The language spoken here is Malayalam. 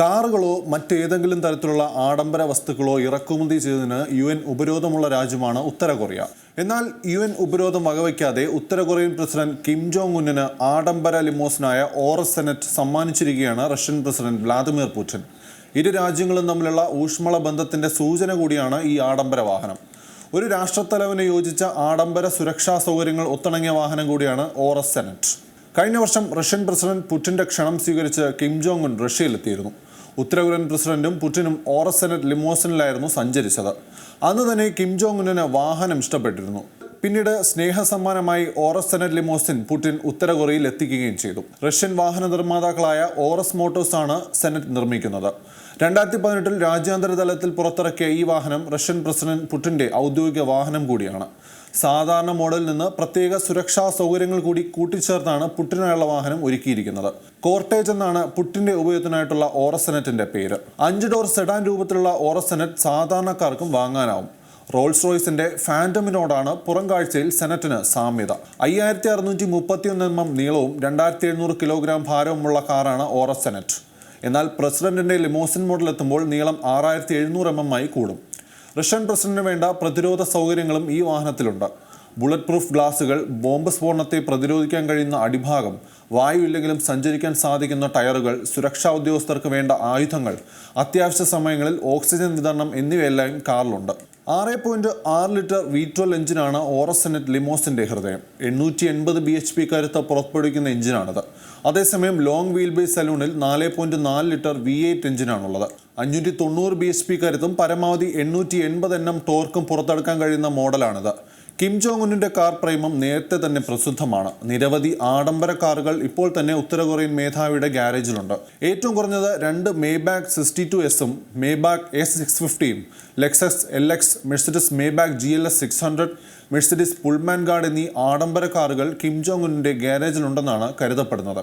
കാറുകളോ മറ്റേതെങ്കിലും തരത്തിലുള്ള ആഡംബര വസ്തുക്കളോ ഇറക്കുമതി ചെയ്തതിന് യു എൻ ഉപരോധമുള്ള രാജ്യമാണ് ഉത്തര കൊറിയ. എന്നാൽ യു എൻ ഉപരോധം വകവയ്ക്കാതെ ഉത്തര കൊറിയൻ പ്രസിഡന്റ് കിം ജോങ് ഉന്നിന് ആഡംബര ലിമോസിനായ ഓറസ് സെനറ്റ് സമ്മാനിച്ചിരിക്കുകയാണ് റഷ്യൻ പ്രസിഡന്റ് വ്ളാദിമിർ പുടിൻ. ഇരു രാജ്യങ്ങളും തമ്മിലുള്ള ഊഷ്മള ബന്ധത്തിന്റെ സൂചന കൂടിയാണ് ഈ ആഡംബര വാഹനം. ഒരു രാഷ്ട്രത്തലവന് യോജിച്ച ആഡംബര സുരക്ഷാ സൗകര്യങ്ങൾ ഒത്തിണങ്ങിയ വാഹനം കൂടിയാണ് ഓറസ് സെനറ്റ്. കഴിഞ്ഞ വർഷം റഷ്യൻ പ്രസിഡന്റ് പുടിന്റെ ക്ഷണം സ്വീകരിച്ച് കിം ജോങ് ഉൻ റഷ്യയിലെത്തിയിരുന്നു. ഉത്തര കൊറിയൻ പ്രസിഡന്റും പുടിനും ഓറസ് സെനറ്റ് ലിമോസിനിലായിരുന്നു സഞ്ചരിച്ചത്. അന്ന് തന്നെ കിം ജോങ് ഉന്നിന് വാഹനം ഇഷ്ടപ്പെട്ടിരുന്നു. പിന്നീട് സ്നേഹസമ്മാനമായി ഓറസ് സെനറ്റ് ലിമോസിൻ പുടിൻ ഉത്തര കൊറിയയിൽ എത്തിക്കുകയും ചെയ്തു. റഷ്യൻ വാഹന നിർമ്മാതാക്കളായ ഓറസ് മോട്ടോഴ്സ് ആണ് സെനറ്റ് നിർമ്മിക്കുന്നത്. രണ്ടായിരത്തി പതിനെട്ടിൽ രാജ്യാന്തര തലത്തിൽ പുറത്തിറക്കിയ ഈ വാഹനം റഷ്യൻ പ്രസിഡന്റ് പുടിന്റെ ഔദ്യോഗിക വാഹനം കൂടിയാണ്. സാധാരണ മോഡലിൽ നിന്ന് പ്രത്യേക സുരക്ഷാ സൗകര്യങ്ങൾ കൂടി കൂട്ടിച്ചേർത്താണ് പുട്ടിനായുള്ള വാഹനം ഒരുക്കിയിരിക്കുന്നത്. കോർട്ടേജ് എന്നാണ് പുട്ടിന്റെ ഉപയോഗത്തിനായിട്ടുള്ള ഓറസെനറ്റിന്റെ പേര്. അഞ്ച് ഡോർ സെഡാൻ രൂപത്തിലുള്ള ഓറസെനറ്റ് സാധാരണക്കാർക്കും വാങ്ങാനാവും. റോൾസ് റോയ്സിന്റെ ഫാന്റമിനോടാണ് പുറം കാഴ്ചയിൽ സെനറ്റിന് സാമ്യത. അയ്യായിരത്തി അറുന്നൂറ്റി മുപ്പത്തിയൊന്ന് എം എം നീളവും രണ്ടായിരത്തി എഴുന്നൂറ് കിലോഗ്രാം ഭാരവുമുള്ള കാറാണ് ഓറസ് സെനറ്റ് എന്നാൽ പ്രസിഡന്റിന്റെ ലിമോസിൻ മോഡൽ എത്തുമ്പോൾ നീളം ആറായിരത്തി എഴുന്നൂറ് എം എം ആയി കൂടും. റഷ്യൻ പ്രസിഡന്റിന് വേണ്ട പ്രതിരോധ സൗകര്യങ്ങളും ഈ വാഹനത്തിലുണ്ട്. ബുള്ളറ്റ് പ്രൂഫ് ഗ്ലാസുകൾ ബോംബ് സ്ഫോടനത്തെ പ്രതിരോധിക്കാൻ കഴിയുന്ന അടിഭാഗം വായു ഇല്ലെങ്കിലും സഞ്ചരിക്കാൻ സാധിക്കുന്ന ടയറുകൾ സുരക്ഷാ ഉദ്യോഗസ്ഥർക്ക് വേണ്ട ആയുധങ്ങൾ അത്യാവശ്യ സമയങ്ങളിൽ ഓക്സിജൻ വിതരണം എന്നിവയെല്ലാം കാറിലുണ്ട്. ആറ് പോയിന്റ് ആറ് ലിറ്റർ വി ട്വൽവ് എഞ്ചിനാണ് ഓറസെനറ്റ് ലിമോസിന്റെ ഹൃദയം. എണ്ണൂറ്റി എൺപത് ബി എച്ച് പി കരുത്ത് പുറപ്പെടുവിക്കുന്ന എഞ്ചിനാണിത്. അതേസമയം ലോങ് വീൽ ബേസ് സലൂണിൽ നാല് പോയിന്റ് നാല് ലിറ്റർ വി എയ്റ്റ് എഞ്ചിനാണുള്ളത്. അഞ്ഞൂറ്റി തൊണ്ണൂറ് ബി എച്ച് പി കരുത്തും പരമാവധി എണ്ണൂറ്റി എൺപത് എണ്ണം ടോർക്കും പുറത്തെടുക്കാൻ കഴിയുന്ന മോഡലാണിത്. കിം ജോങ് ഉന്നിന്റെ കാർ പ്രേമം നേരത്തെ തന്നെ പ്രസിദ്ധമാണ്. നിരവധി ആഡംബര കാറുകൾ ഇപ്പോൾ തന്നെ ഉത്തര കൊറിയൻ മേധാവിയുടെ ഗ്യാരേജിലുണ്ട് ഏറ്റവും കുറഞ്ഞത് രണ്ട് മേബാക്ക് സിക്സ്റ്റി ടു എസും Maybach S six ഫിഫ്റ്റിയും Lexus L X Mercedes Maybach G L S six hundred Mercedes Pullman Guard എന്നീ ആഡംബര കാറുകൾ കിം ജോങ് ഉന്നിന്റെ ഗ്യാരേജിലുണ്ടെന്നാണ് കരുതപ്പെടുന്നത്.